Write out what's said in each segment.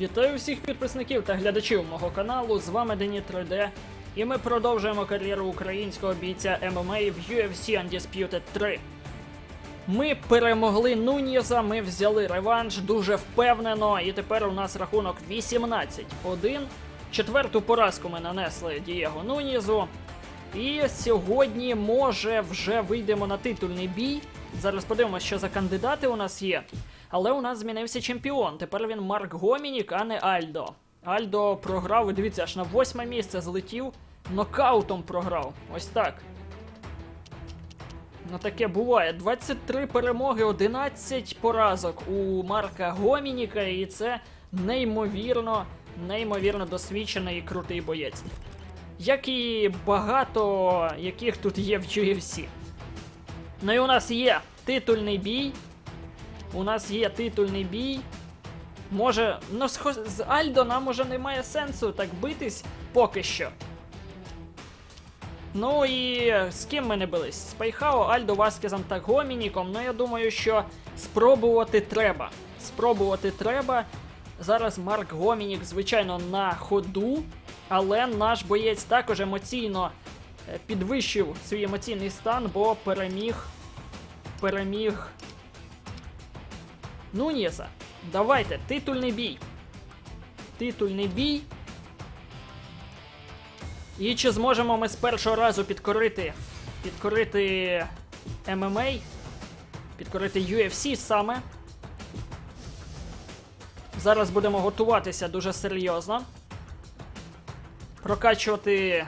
Вітаю всіх підписників та глядачів мого каналу. З вами Дені 3D. І ми продовжуємо кар'єру українського бійця MMA в UFC Undisputed 3. Ми перемогли Нуньєза, ми взяли реванш дуже впевнено, і тепер у нас рахунок 18-1. Четверту поразку ми нанесли Дієго Нуньєзу. І сьогодні, може, вже вийдемо на титульний бій. Зараз подивимося, що за кандидати у нас є. Але у нас змінився чемпіон. Тепер він Марк Гомінік, а не Альдо. Альдо програв, і дивіться, аж на восьме місце злетів, нокаутом програв. Ось так. Ну таке буває. 23 перемоги, 11 поразок у Марка Гомініка, і це неймовірно, неймовірно досвідчений і крутий боєць. Як і багато яких тут є в UFC. Ну і у нас є титульний бій. У нас є титульний бій. Може, ну з, Альдо нам уже немає сенсу так битись поки що. Ну і з ким ми не бились? З Пейхао, Альдо, Васкезом та Гомініком. Ну я думаю, що спробувати треба. Спробувати треба. Зараз Марк Гомінік, звичайно, на ходу, але наш боєць також емоційно е, підвищив свій емоційний стан, бо переміг. Переміг Нуньєса. Давайте, титульний бій. Титульний бій. І чи зможемо ми з першого разу підкорити. Підкорити ММА? Підкорити UFC саме. Зараз будемо готуватися дуже серйозно. Прокачувати,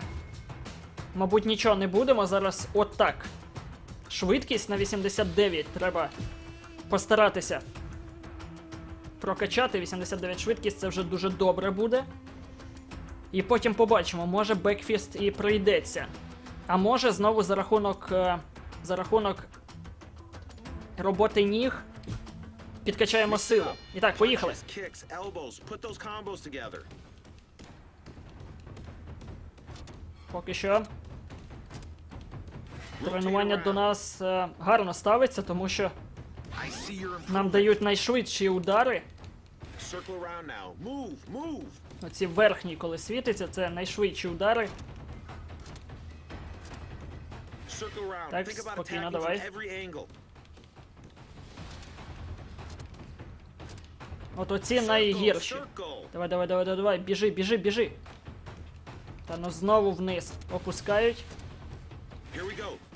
мабуть, нічого не будемо. Зараз отак. Швидкість на 89 треба постаратися прокачати 89 швидкість, це вже дуже добре буде. І потім побачимо, може бекфіст і пройдеться. А може знову за рахунок. е, За рахунок роботи ніг підкачаємо силу. І так, поїхали. Поки що тренування до нас е, гарно ставиться, тому що нам дають найшвидші удари. Оці верхні, коли світиться, це найшвидші удари. Так, спокійно, давай. От оці найгірші. Давай, давай, давай, давай, давай, біжи, біжи, біжи. Та ну знову вниз. Опускають.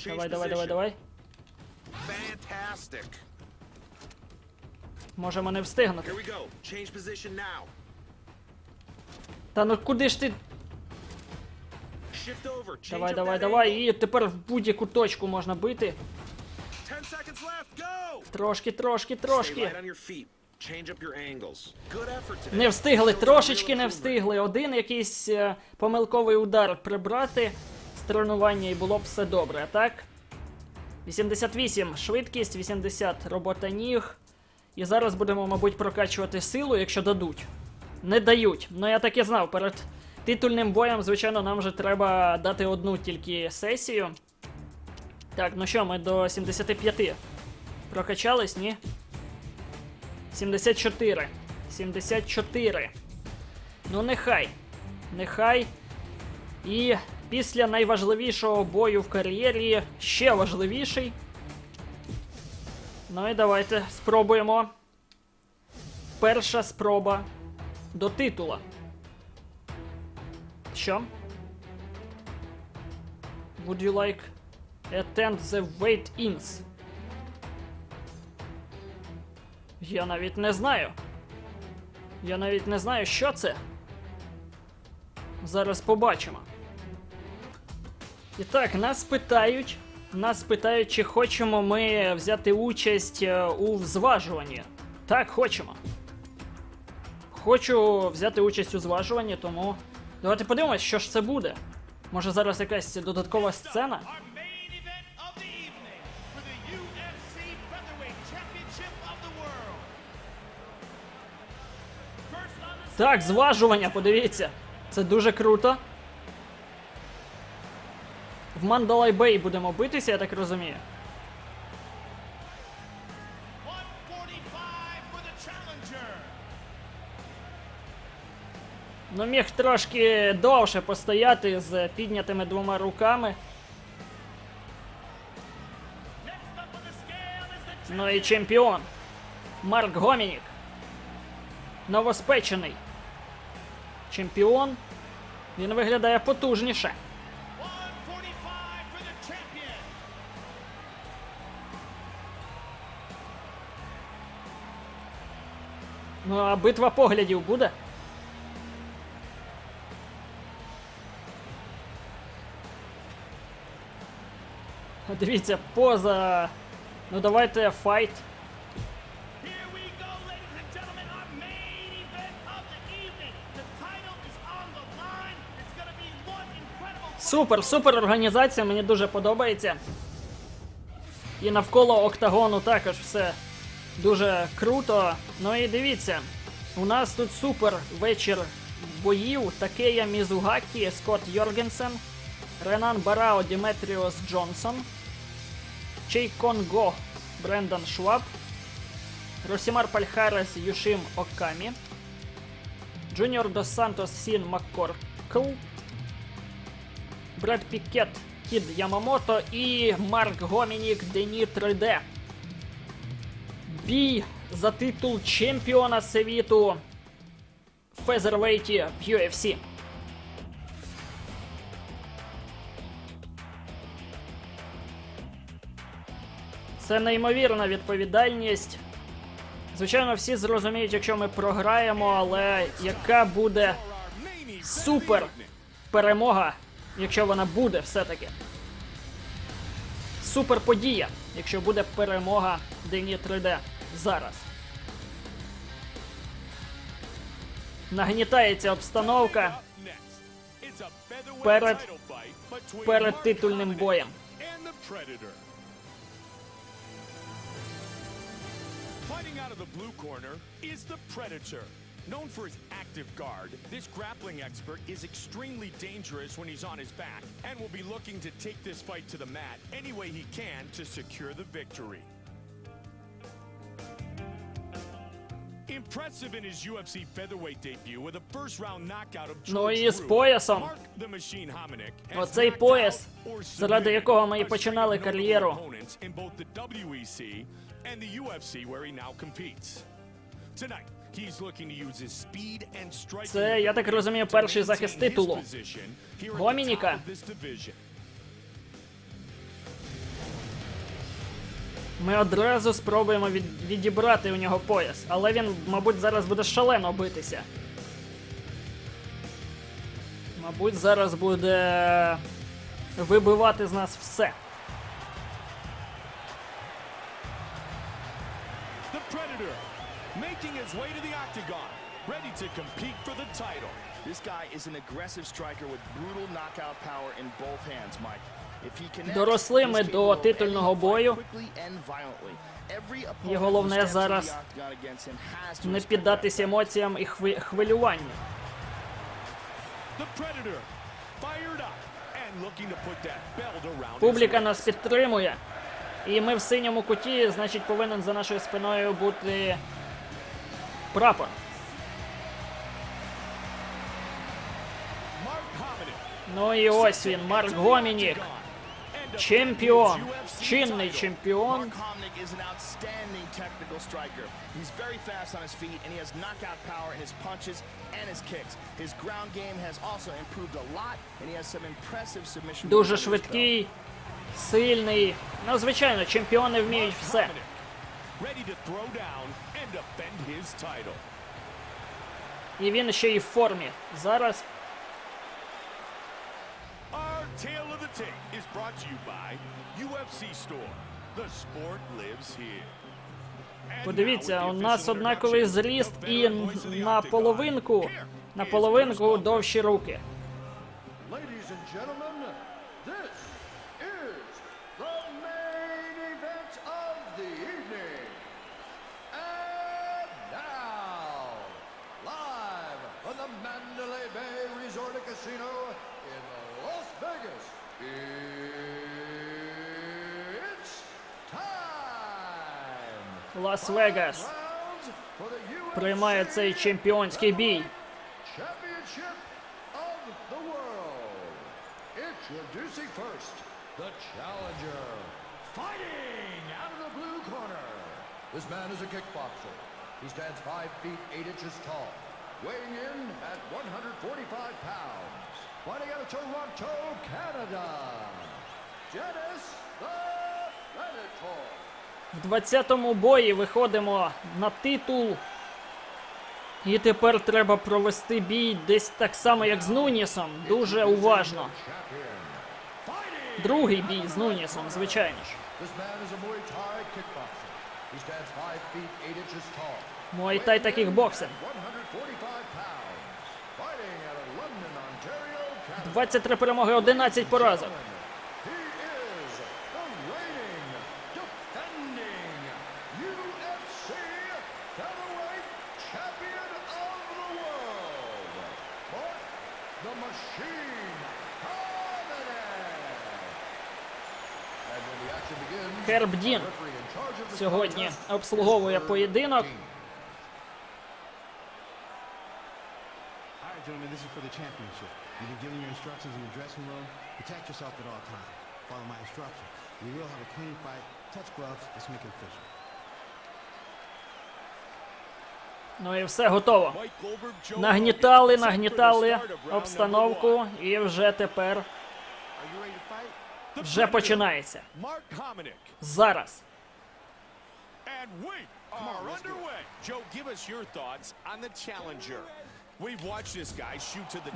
Давай, давай, давай, давай. Fantastic. Можемо не встигнути. Та ну куди ж ти? Давай, давай, давай. І тепер в будь-яку точку можна бити. 10 seconds left. Go. Трошки, трошки, трошки. Не встигли, трошечки не встигли. Один якийсь е, помилковий удар прибрати з тренування і було б все добре, так? 88 швидкість, 80 робота ніг. І зараз будемо, мабуть, прокачувати силу, якщо дадуть. Не дають. Ну я так і знав, перед титульним боєм, звичайно, нам вже треба дати одну тільки сесію. Так, ну що, ми до 75 прокачались, ні? 74. 74. Ну, нехай. Нехай. І після найважливішого бою в кар'єрі ще важливіший. Ну і давайте спробуємо. Перша спроба до титула. Що? Would you like attend the weight-ins? Я навіть не знаю. Я навіть не знаю, що це. Зараз побачимо. І так, нас питають. Нас питають, чи хочемо ми взяти участь е, у зважуванні. Так, хочемо. Хочу взяти участь у зважуванні, тому. Давайте подивимось, що ж це буде. Може зараз якась додаткова сцена? Так, зважування, подивіться. Це дуже круто. В Мандалай Бей будемо битися, я так розумію. 145 for the challenger. Ну, міг трошки довше постояти з піднятими двома руками. Ну і чемпіон. Марк Гомінік. Новоспечений. Чемпіон. Він виглядає потужніше. Ну, а битва поглядів буде? Дивіться, поза. Ну давайте файт. Супер, супер організація, мені дуже подобається. І навколо октагону також все дуже круто. Ну і дивіться, у нас тут супер вечір боїв. Такея Мізугакі, Скотт Йоргенсен, Ренан Барао, Діметріос Джонсон, Чей Конго, Брендан Шваб, Росімар Пальхарес, Юшим Окамі, Джуніор Дос Сантос Сін Маккоркл, Бред Пікет, Кід Ямамото і Марк Гомінік Дені 3D. Бій за титул чемпіона світу в фезервейті в UFC. Це неймовірна відповідальність. Звичайно, всі зрозуміють, якщо ми програємо, але яка буде супер перемога, якщо вона буде все-таки. Супер подія, якщо буде перемога Дені 3D зараз. Нагнітається обстановка Перед, перед титульним боєм. Fighting out of the blue corner is the Predator. Known for his active guard, this grappling expert is extremely dangerous when he's on his back and will be looking to take this fight to the mat any way he can to secure the victory. Ну і з поясом. Оцей пояс, заради якого ми і починали кар'єру. opponents in both the WEC and the UFC where he now competes. Tonight, he's looking to use his speed and striking Це, я так розумію, перший захист титулу. Гомініка. Ми одразу спробуємо від, відібрати у нього пояс, але він, мабуть, зараз буде шалено битися. Мабуть, зараз буде вибивати з нас все. The Predator, making his way to the octagon, ready to compete for the title. This guy is an aggressive striker with brutal knockout power in both hands, Mike. Доросли ми до титульного бою. І головне зараз Не піддатися емоціям і хви- хвилюванню. Публіка нас підтримує. І ми в синьому куті, значить, повинен за нашою спиною бути прапор. Ну і ось він, Марк Гомінік. Чемпіон. Чинний чемпіон. Mark Hominick is an outstanding technical striker. He's very fast on his feet and he has knockout power in his punches and his kicks. His ground game has also improved a lot and he has some impressive submission. moves Дуже under his belt. швидкий, сильний. Ну, звичайно, чемпіони вміють все. ready to throw down and defend his title. І він ще й в формі. Зараз Tape is brought to you by UFC Store. The sport lives here. Подивіться, у нас однаковий зріст і на половинку, на половинку довші руки. Mandalay Bay Resort and Casino in Las Vegas, it's time. Лас-Вегас Rounds for the UFC приймає цей чемпіонський бій. Championship championship of the world. Introducing first, the challenger. Fighting out of the blue corner. This man is a kickboxer. He stands 5 feet 8 inches tall, weighing in at 145 pounds. Fighting out of Toronto, Canada. Janice the Predator. В 20-му бої виходимо на титул. І тепер треба провести бій десь так само, як з Нунісом. Дуже уважно. Другий бій з Нунісом, звичайно ж. This man is 23 перемоги, 11 поразок. Херб Дін сьогодні обслуговує поєдинок. Right, gentlemen, this is for the championship. You've been given your instructions in the dressing room. Protect yourself at all times. Follow my instructions. We will have a clean fight. Touch gloves. Let's make it official. Ну і все готово. Нагнітали, нагнітали обстановку, і вже тепер вже починається. Зараз. And we are underway. Joe, give us your thoughts on the challenger.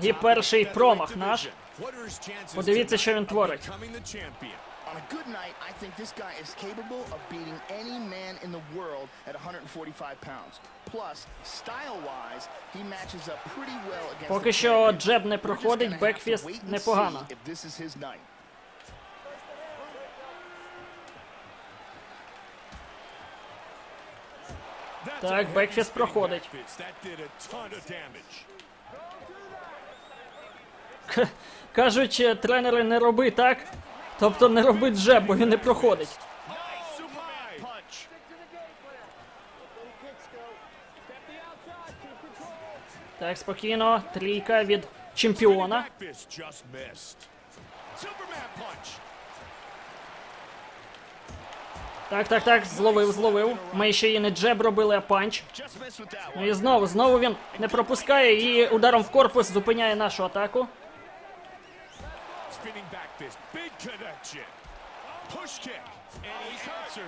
І перший промах наш. Подивіться, що він творить. On a good night, I think this guy is capable of beating any man in the world at 145 pounds. Plus, style-wise, he matches up pretty well against Поки що джеб не проходить, бекфіст непогано. see if this is his night. That's Так, бекфіст проходить. К- Кажуть, е, тренери не роби так. Тобто не роби джеб, бо він не проходить. Так, спокійно. Трійка від чемпіона. Так, так, так, зловив, зловив. Ми ще і не джеб робили, а панч. Ну і знову, знову він не пропускає і ударом в корпус зупиняє нашу атаку.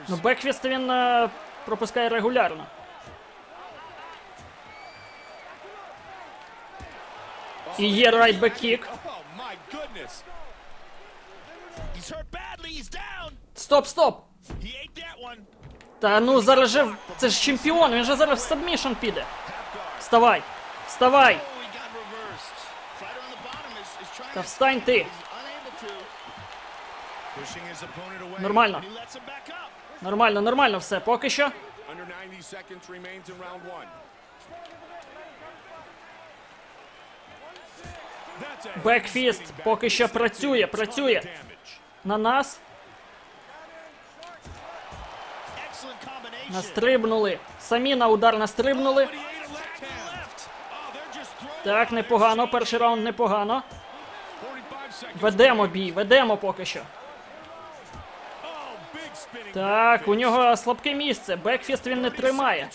Ну, бекфіст він е, пропускає регулярно. І є райтбек кік. My goodness. He's hurt badly. He's down. Стоп, стоп! Та ну зараз же це ж чемпіон, він же зараз в сабмішн піде. Вставай! Вставай! Oh, Та встань ти! Нормально, нормально, нормально все. Поки що. Under 90 seconds remains in round one. That's a Бекфіст поки що працює, працює. На нас настрибнули. Самі на удар настрибнули. Так, непогано. Перший раунд непогано. Ведемо бій, ведемо поки що. Так, у нього слабке місце. Бекфіст він не тримає.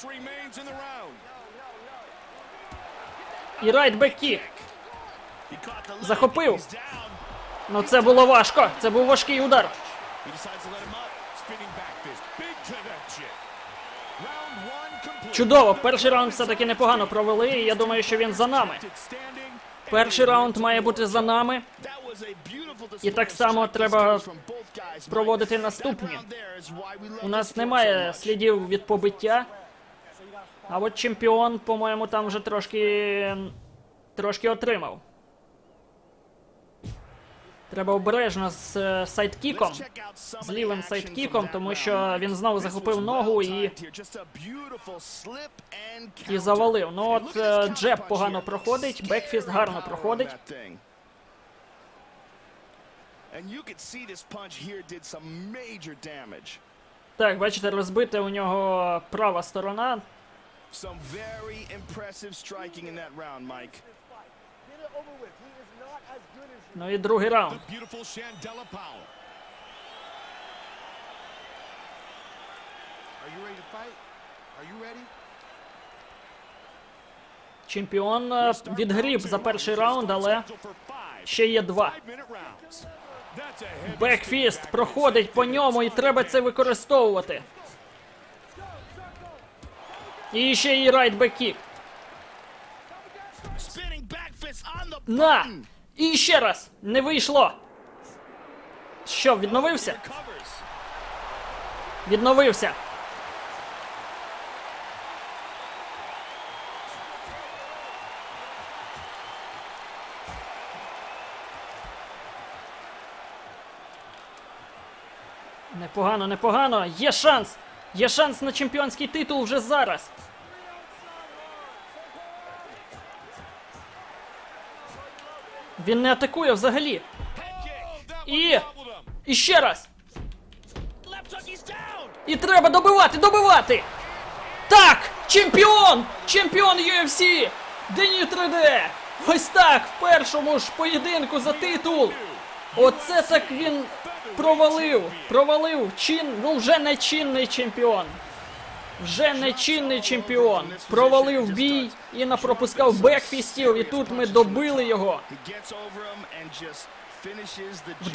І райтбек кік. Захопив. Ну це було важко. Це був важкий удар. Чудово, перший раунд все-таки непогано провели, і я думаю, що він за нами. Перший раунд має бути за нами. І так само треба проводити наступні. У нас немає слідів від побиття. А от чемпіон, по-моєму, там вже трошки. трошки отримав. Треба обережно з е, сайдкіком. Some З лівим сайдкіком, that тому що він знову захопив ногу і І завалив. Ну от е, джеб погано проходить, бекфіст гарно проходить. Так, бачите, розбите у нього права сторона. Some very impressive striking in that round, Mike. Ну і другий раунд. Чемпіон е, відгріб за перший раунд, але ще є два. Бекфіст проходить по ньому і треба це використовувати. І ще і райт На! І ще раз! Не вийшло! Що, відновився? Відновився. Непогано, непогано. Є шанс. Є шанс на чемпіонський титул вже зараз. Він не атакує взагалі. І. І ще раз. І треба добивати, добивати! Так! Чемпіон! Чемпіон UFC! Дені 3D! Ось так, в першому ж поєдинку за титул! Оце так він провалив! Провалив чин, ну вже не чинний чемпіон. Вже не чинний чемпіон. Провалив бій і напропускав бекфістів, і тут ми добили його. В job.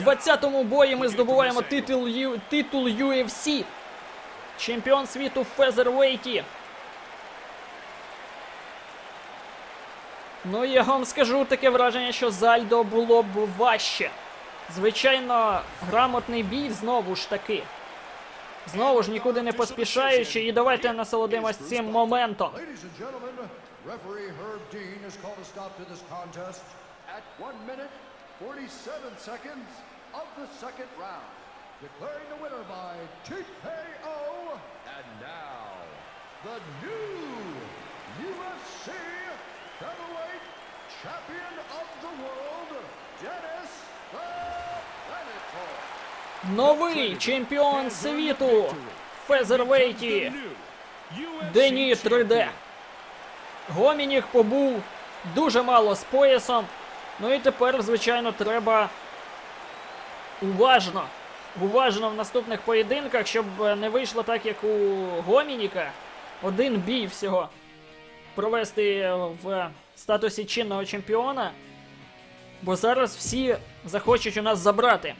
20-му бої ми здобуваємо титул, титул UFC. Чемпіон світу в фезервейті. Ну, я вам скажу таке враження, що Зальдо було б важче. Звичайно, грамотний бій знову ж таки. Знову ж нікуди не поспішаючи, і давайте насолодимось цим моментом. Ladies and gentlemen, referee Herb Dean has called a stop to this contest at 1 minute 47 seconds of the second round, declaring the winner by TKO. And now, the new UFC featherweight champion of the world, Dennis. Новий чемпіон світу фезервейті. Дені 3D. Гомініх побув дуже мало з поясом. Ну і тепер, звичайно, треба уважно. Уважно в наступних поєдинках, щоб е, не вийшло так, як у Гомініка. Один бій всього провести в статусі чинного чемпіона. Бо зараз всі захочуть у нас забрати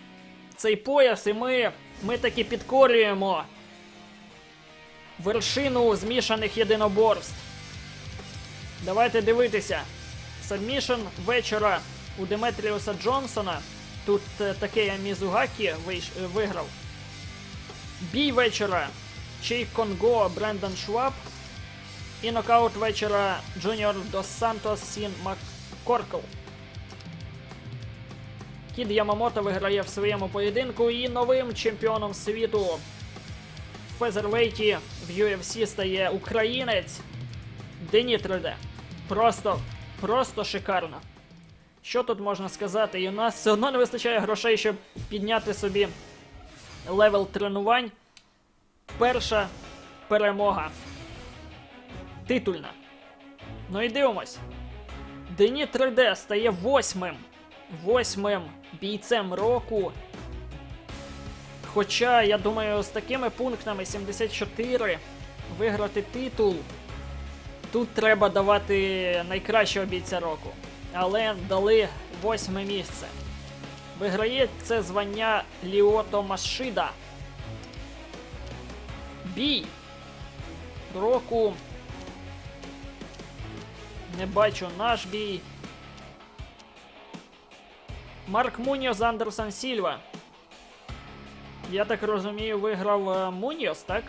цей пояс, і ми, ми таки підкорюємо вершину змішаних єдиноборств. Давайте дивитися. Сабмішн вечора у Деметріуса Джонсона. Тут е, такий Мізугакі е, виграв. Бій вечора Чей Конго Брендан Шваб. І нокаут вечора Джуніор Дос Сантос Сін Маккоркл. Кід Ямамото виграє в своєму поєдинку і новим чемпіоном світу в фезервейті в UFC стає українець Дені 3D. Просто, просто шикарно. Що тут можна сказати? І у нас все одно не вистачає грошей, щоб підняти собі левел тренувань. Перша перемога. Титульна. Ну і дивимось. Дені 3D стає восьмим. Восьмим бійцем року. Хоча, я думаю, з такими пунктами 74 виграти титул. Тут треба давати найкращого бійця року. Але дали восьме місце. Виграє це звання Ліото Машида. Бій року. Не бачу наш бій. Марк Муньос Андерсон Сільва. Я так розумію, виграв е, Муньос, так?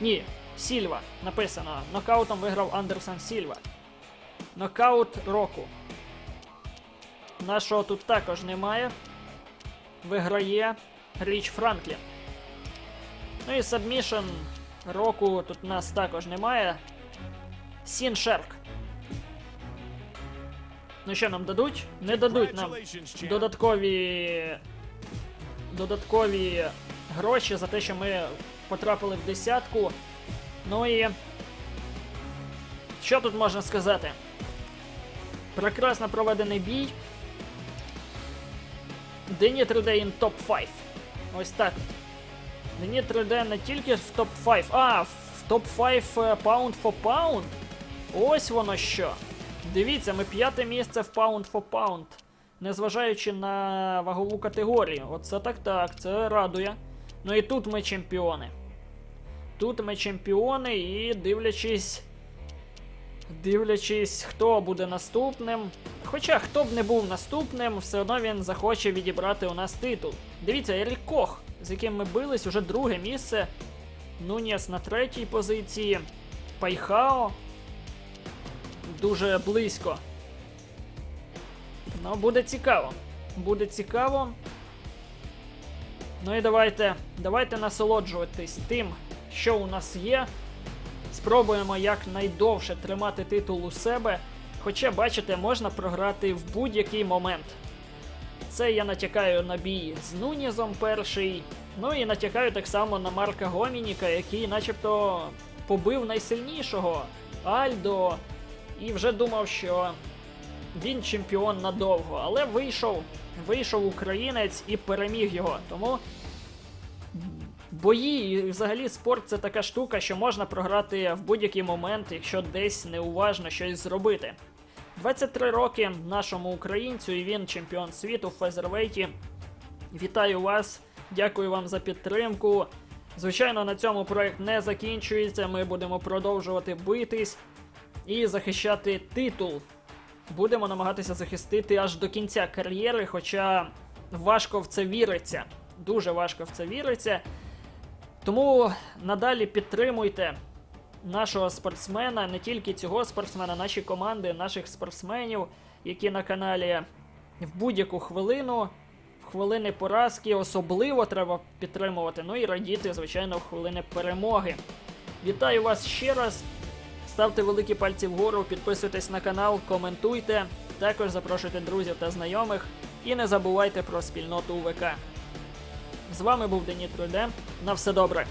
Ні, Сільва. Написано. Нокаутом виграв Андерсон Сільва. Нокаут року. Нашого тут також немає. Виграє Річ Франклін. Ну і сабмішн року тут нас також немає. Сін Шерк. Ну що нам дадуть? Не дадуть нам додаткові. Додаткові гроші за те, що ми потрапили в десятку. Ну і. Що тут можна сказати? Прекрасно проведений бій. Дені 3D in топ 5. Ось так. Дені 3D не тільки в топ 5, а в топ 5 pound for pound. Ось воно що. Дивіться, ми п'яте місце в pound for pound. Незважаючи на вагову категорію. Оце так так, це радує. Ну і тут ми чемпіони. Тут ми чемпіони і дивлячись. Дивлячись, хто буде наступним. Хоча хто б не був наступним, все одно він захоче відібрати у нас титул. Дивіться, Ерік Кох, з яким ми бились, уже друге місце. Нуніс на третій позиції. Пайхао. Дуже близько. Ну, буде цікаво. Буде цікаво. Ну і давайте, давайте насолоджуватись тим, що у нас є. Спробуємо якнайдовше тримати титул у себе. Хоча, бачите, можна програти в будь-який момент. Це я натякаю на бій з Нунізом перший. Ну і натякаю так само на Марка Гомініка, який начебто побив найсильнішого Альдо. І вже думав, що він чемпіон надовго. Але вийшов, вийшов українець і переміг його. Тому бої і взагалі спорт це така штука, що можна програти в будь-який момент, якщо десь неуважно щось зробити. 23 роки нашому українцю, і він чемпіон світу в фезервейті. Вітаю вас, дякую вам за підтримку. Звичайно, на цьому проект не закінчується. Ми будемо продовжувати битись і захищати титул. Будемо намагатися захистити аж до кінця кар'єри, хоча важко в це віриться. Дуже важко в це віриться. Тому надалі підтримуйте нашого спортсмена, не тільки цього спортсмена, наші команди, наших спортсменів, які на каналі в будь-яку хвилину, в хвилини поразки особливо треба підтримувати. Ну і радіти, звичайно, в хвилини перемоги. Вітаю вас ще раз. Ставте великі пальці вгору, підписуйтесь на канал, коментуйте. Також запрошуйте друзів та знайомих. І не забувайте про спільноту УВК. З вами був Деніт Руде. На все добре.